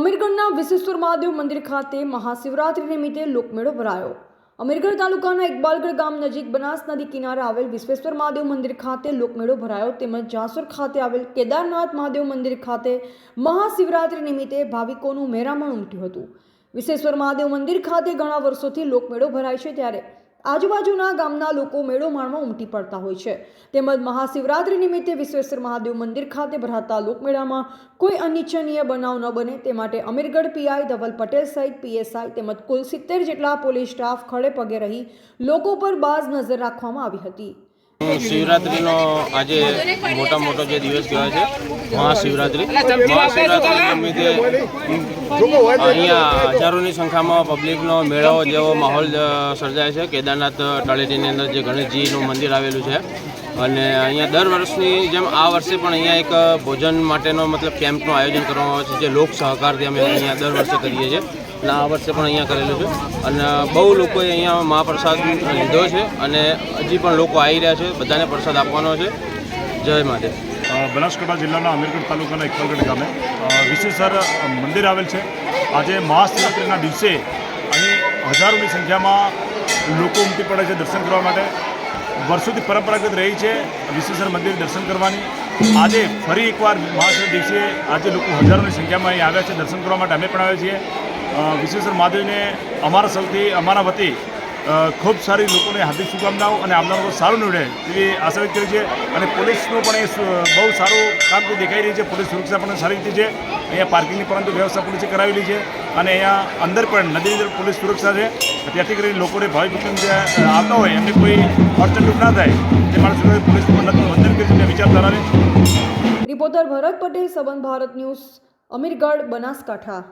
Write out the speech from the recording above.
અમીરગઢના વિશેશ્વર મહાદેવ મંદિર ખાતે મહાશિવરાત્રિ નિમિત્તે લોકમેળો ભરાયો. અમીરગઢ તાલુકાના ઇકબાલગઢ ગામ નજીક બનાસ નદી કિનારે આવેલ વિશ્વેશ્વર મહાદેવ મંદિર ખાતે લોકમેળો ભરાયો. તેમજ જાસુર ખાતે આવેલ કેદારનાથ મહાદેવ મંદિર ખાતે મહાશિવરાત્રિ નિમિત્તે ભાવિકોનું મેરામણ ઉમટ્યું હતું. વિશ્વેશ્વર મહાદેવ મંદિર ખાતે ઘણા વર્ષોથી લોકમેળો ભરાય છે ત્યારે આજુબાજુના ગામના લોકો મેળો માણવા ઉમટી પડતા હોય છે. તેમજ મહાશિવરાત્રિ નિમિત્તે વિશ્વેશ્વર મહાદેવ મંદિર ખાતે ભરાતા લોકમેળામાં કોઈ અનિચ્છનીય બનાવ ન બને તે માટે અમીરગઢ પીઆઈ ધવલ પટેલ સહિત પીએસઆઈ તેમજ કુલ સિત્તેર જેટલા પોલીસ સ્ટાફ ખડે પગે રહી લોકો પર બાજ નજર રાખવામાં આવી હતી. શિવરાત્રિનો આજે મોટા મોટો જે દિવસ કહેવાય છે, મહાશિવરાત્રિ. મહાશિવરાત્રિ નિમિત્તે અહીંયા હજારોની સંખ્યામાં પબ્લિકનો મેળો જેવો માહોલ સર્જાય છે. કેદારનાથ તળેટીની અંદર જે ગણેશજીનું મંદિર આવેલું છે. અને અહીંયા દર વર્ષની જેમ આ વર્ષે પણ અહીંયા એક ભોજન માટેનો મતલબ કેમ્પનું આયોજન કરવામાં આવે છે, જે લોક સહકારથી અમે અહીંયા દર વર્ષે કરીએ છીએ. અને આ વર્ષે પણ અહીંયા કરેલું છે. અને બહુ લોકોએ અહીંયા મહાપ્રસાદ લીધો છે અને હજી પણ લોકો આવી રહ્યા છે. બધાને પ્રસાદ આપવાનો છે. જય માધે બનાસકાંઠા જિલ્લાના અમીરગઢ તાલુકાના ઇકબાલગઢ ગામે. અ, વિશેષર મંદિર આવેલ છે. આજે મહાશિવરાત્રિના દિવસે અહીં હજારોની સંખ્યામાં લોકો ઉમટી પડે છે દર્શન કરવા માટે. વર્ષોથી પરંપરાગત રહી છે વિશેષર મંદિર દર્શન કરવાની. આજે ફરી એકવાર મહાશિવ દિવસે આજે લોકો હજારોની સંખ્યામાં અહીં આવ્યા છે દર્શન કરવા માટે અમે પણ આવ્યા છીએ. વિશ્વેશ્વર મહાદેવને અમારા સૌથી, અમારા વતી ખૂબ સારી લોકોને હાર્દિક શુભકામનાઓ અને આવનાર વર્ષ સારું નીવડે તેવી આશા વ્યક્ત કરી છે. અને પોલીસનું પણ એ બહુ સારું કામ દેખાઈ રહી છે. પોલીસ સુરક્ષા પણ સારી રીતે છે. અહીંયા પાર્કિંગની પરંતુ વ્યવસ્થા પોલીસે કરાવેલી છે. અને અહીંયા અંદર પણ નદીની અંદર પોલીસ સુરક્ષા છે. ત્યાંથી કરીને લોકોને ભાવિ ભક્તો જે આવતા હોય, એમને કોઈ અડચણરૂપ ના થાય, તે માટે પોલીસ વંદન કરી છે વિચાર ધરાવે રિપોર્ટર ભરત પટેલ, સંબંધ ભારત ન્યૂઝ, અમીરગઢ, બનાસકાંઠા.